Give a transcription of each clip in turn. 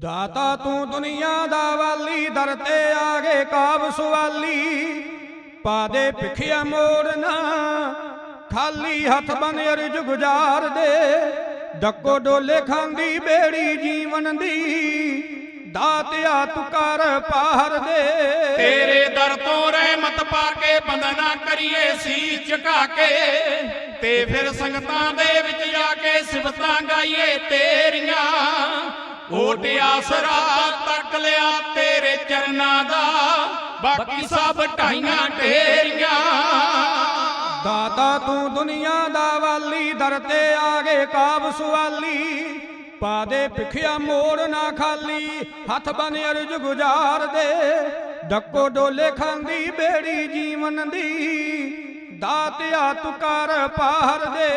ਦਾਤਾ ਤੂੰ ਦੁਨੀਆ ਦਾ ਵਾਲੀ, ਦਰ ਤੇ ਆ ਗਏ ਕਾਬ ਸਵਾਲੀ। ਪਾ ਦੇ ਭਿਖਿਆ ਮੋੜਨਾ ਖਾਲੀ ਹੱਥ ਬਨ ਅਰਜ ਗੁਜ਼ਾਰ ਦੇ। ਡੱਕੋ ਡੋਲੇ ਖਾਂਦੀ, ਬੇੜੀ ਜੀਵਨ ਦੀ। ਦਾਤਿਆ ਤੂੰ ਕਰ ਪਾਰ ਦੇ। ਤੇਰੇ ਦਰ ਤੋਂ ਰਹਿਮਤ ਪਾ ਕੇ ਬੰਦਨਾ ਕਰੀਏ ਸੀ ਝੁਕਾ ਕੇ। ਤੇ ਫਿਰ ਸੰਗਤਾਂ ਦੇ ਵਿੱਚ ਜਾ ਕੇ ਸਿਫਤਾਂ ਗਾਈਏ ਤੇਰੀਆਂ। ਓਟ ਆਸਰਾ ਤੱਕ ਲਿਆ ਤੇਰੇ ਚਰਨਾਂ ਦਾ। ਬਾਕੀ ਸਭ ਢਾਈਆਂ ਢੇਰੀਆਂ। ਦਾਤਾ ਤੂੰ ਦੁਨੀਆ ਦਾ ਵਾਲੀ, ਦਰ ਤੇ ਆ ਗਏ ਕਾਬ ਸਵਾਲੀ ਪਾ ਦੇ ਭਿਖਿਆ ਮੋੜ ਨਾ ਖਾਲੀ, ਹੱਥ ਬਨ ਅਰਜ ਗੁਜ਼ਾਰ ਦੇ ਡੱਕੋ ਡੋਲੇ ਖਾਂਦੀ, ਬੇੜੀ ਜੀਵਨ ਦੀ। ਦਾਤਿਆ ਤੂੰ ਕਰ ਪਾਰ ਦੇ।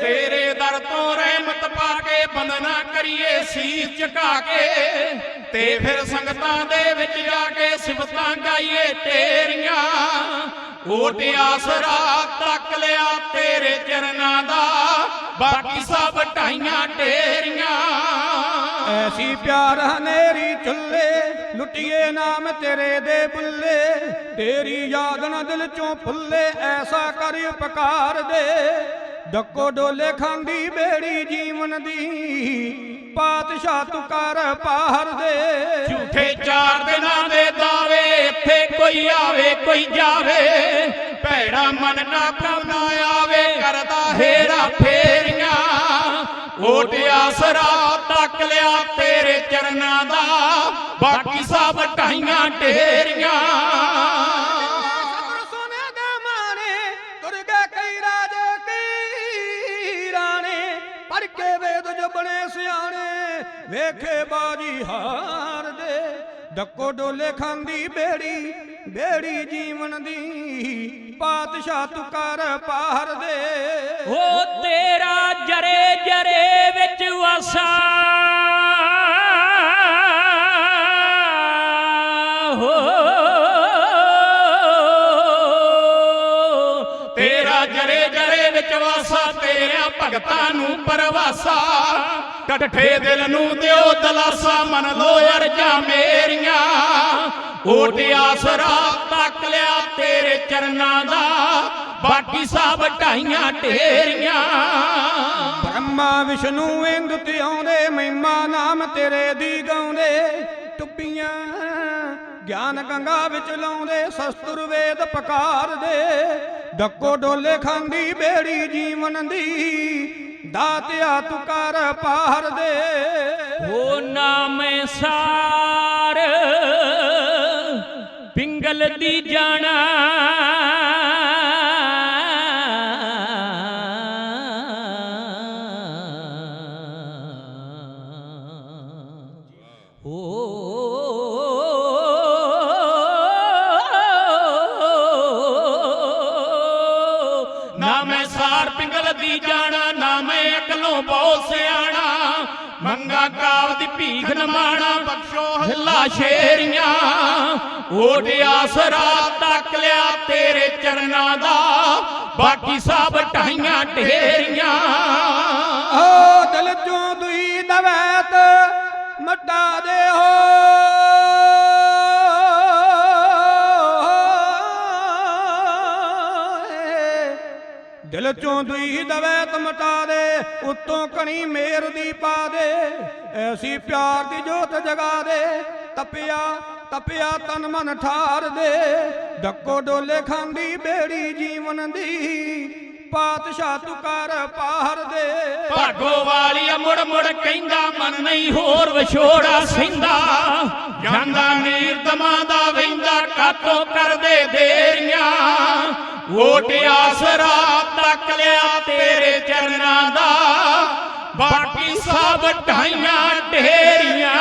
ਤੇਰੇ ਦਰ ਤੋਂ ਰਹਿਮਤ ਪਾ ਕੇ ਬੰਦਨਾ ਕਰੀਏ ਸੀਸ ਝੁਕਾ ਕੇ। ਤੇ ਫਿਰ ਸੰਗਤਾਂ ਦੇ ਵਿੱਚ ਜਾ ਕੇ ਸਿਫਤਾਂ ਗਾਈਏ ਤੇਰੀਆਂ। ਓਟ ਆਸਰਾ ਤੱਕ ਲਿਆ ਤੇਰੇ ਚਰਨਾਂ ਦਾ। ਬਾਕੀ ਸਭ ਢਾਈਆਂ ਢੇਰੀਆਂ ਐਸੀ ਪਿਆਰ ਹਨੇਰੀ ਚੁੱਲੇ ਲੁੱਟੀਏ ਨਾਮ ਤੇਰੇ ਦੇ ਬੁੱਲੇ, ਤੇਰੀ ਯਾਦ ਨਾ ਦਿਲ ਚੋਂ ਫੁੱਲੇ, ਐਸਾ ਕਰ ਉਪਕਾਰ ਦੇ। ਡੱਕੋ ਡੋਲੇ ਖਾਂਦੀ ਬੇੜੀ ਜੀਵਨ ਦੀ, ਪਾਤਸ਼ਾਹ ਤੂੰ ਕਰ ਪਾਰ ਦੇ। ਝੂਠੇ ਚਾਰ ਦਿਨਾਂ ਦੇ ਦਾਵੇ ਇੱਥੇ ਕੋਈ ਆਵੇ, ਕੋਈ ਜਾਵੇ। ਭੈੜਾ ਮਨ ਨਾ ਪਾਉਣਾ ਆਵੇ, ਕਰਦਾ ਹੇਰਾ ਫੇਰੀਆਂ। ਓਟ ਆਸਰਾ ਤੱਕ ਲਿਆ ਤੇਰੇ ਚਰਨਾਂ ਦਾ। ਬਾਕੀ ਸਭ ਢਾਈਆਂ ਢੇਰੀਆਂ। ਸਤਿਗੁਰ ਸੋਨੇ ਦੇ ਮਾਣੇ ਤੁਰ ਗਏ ਕਈ ਰਾਜੇ ਕਈ ਰਾਣੇ ਪੜ ਕੇ ਵੇਦ ਜੋ ਬਣੇ ਸਿਆਣੇ ਵੇਖੇ ਬਾਜੀ ਹਾਰ ਦੇ ਡੱਕੋ ਡੋਲੇ ਖਾਂਦੀ ਬੇੜੀ ਬੇੜੀ ਜੀਵਨ ਦੀ ਪਾਤਸ਼ਾਹ ਤੂੰ ਕਰ ਪਾਰ ਦੇ। ਹੋ ਤੇਰਾ ਜਰੇ ਜਰੇ ਵਿੱਚ ਵਸਾ ਭਗਤਾਂ ਨੂੰ ਪਰਵਾਸਾ ਟੱਠੇ ਦਿਲ ਨੂੰ ਦਿਓ ਦਲਾਸਾ, ਮੰਨ ਲੋ ਅਰਜਾਂ ਮੇਰੀਆਂ। ਓਟ ਆਸਰਾ ਤੱਕ ਲਿਆ ਤੇਰੇ ਚਰਨਾਂ ਦਾ, ਬਾਕੀ ਸਭ ਢਾਈਆਂ ਢੇਰੀਆਂ। ਬ੍ਰਹਮਾ ਵਿਸ਼ਨੂੰ ਇੰਦ ਤੇ ਆਉਂਦੇ, ਮਹਿਮਾ ਨਾਮ ਤੇਰੇ ਦੀ ਗਾਉਂਦੇ। ਟੁੱਪੀਆਂ ਗਿਆਨ ਗੰਗਾ ਵਿੱਚ ਲਾਉਂਦੇ, ਸਸਤੁਰ ਵੇਦ ਪਕਾਰ ਦੇ ਡੱਕੋ ਡੋਲੇ ਖਾਂਦੀ ਬੇੜੀ ਜੀਵਨ ਦੀ, ਦਾਤਿਆ ਤੂੰ ਕਰ ਪਾਰ ਦੇ। ਹੋ ਨਾਮ ਸਾਰ, ਪਿੰਗਲ ਦੀ ਜਾਣਾ ਪਿੰਗਲ ਜਾਣਾ ਨਾ ਮੈਂ ਅਕਲੋਂ ਬਹੁਤ ਸਿਆਣਾ। ਮੰਗਾ ਕਾਵ ਦੀ ਭੀਖ ਨਮਾਣਾ, ਬਖਸ਼ੋ ਹੱਲਾ ਸ਼ੇਰੀਆਂ। ਓਟ ਆਸਰਾ ਤੱਕ ਲਿਆ ਤੇਰੇ ਚਰਨਾਂ ਦਾ, ਬਾਕੀ ਸਭ ਢਾਈਆਂ ਢੇਰੀਆਂ। ਦਿਲ ਚੋਂ ਦੁਈ ਦਵੈਤ ਮਟਾ ਦੇ, ਉਤੋਂ ਕਣੀ ਮੇਰ ਦੀ ਪਾ ਦੇ। ਐਸੀ ਪਿਆਰ ਦੀ ਜੋਤ ਜਗਾ ਦੇ, ਤਪਿਆ ਤਪਿਆ ਤਨ ਮਨ ਠਾਰ ਦੇ। ਡੱਕੋ ਡੋਲੇ ਖਾਂਦੀ ਬੇੜੀ ਜੀਵਨ ਦੀ, ਪਾਤਸ਼ਾਹ ਤੂੰ ਕਰ ਪਾਰ ਦੇ। ਭਾਗੋ ਵਾਲੀਆ ਮੁੜ ਮੁੜ ਕਹਿੰਦਾ, ਮਨ ਨਹੀਂ ਹੋਰ ਵਿਛੋੜਾ ਸਹਿੰਦਾ ਜਾਂਦਾ ਨੀਰਦਮਾ ਦਾ ਵਹਿੰਦਾ, ਕਾਤੋਂ ਕਰਦੇ ਦੇਰੀਆਂ। ਓਟ ਆਸਰਾ ਤੱਕ ਲਿਆ ਤੇਰੇ ਚਰਨਾਂ ਦਾ ਬਾਕੀ ਸਭ ਢਾਈਆਂ ਢੇਰੀਆਂ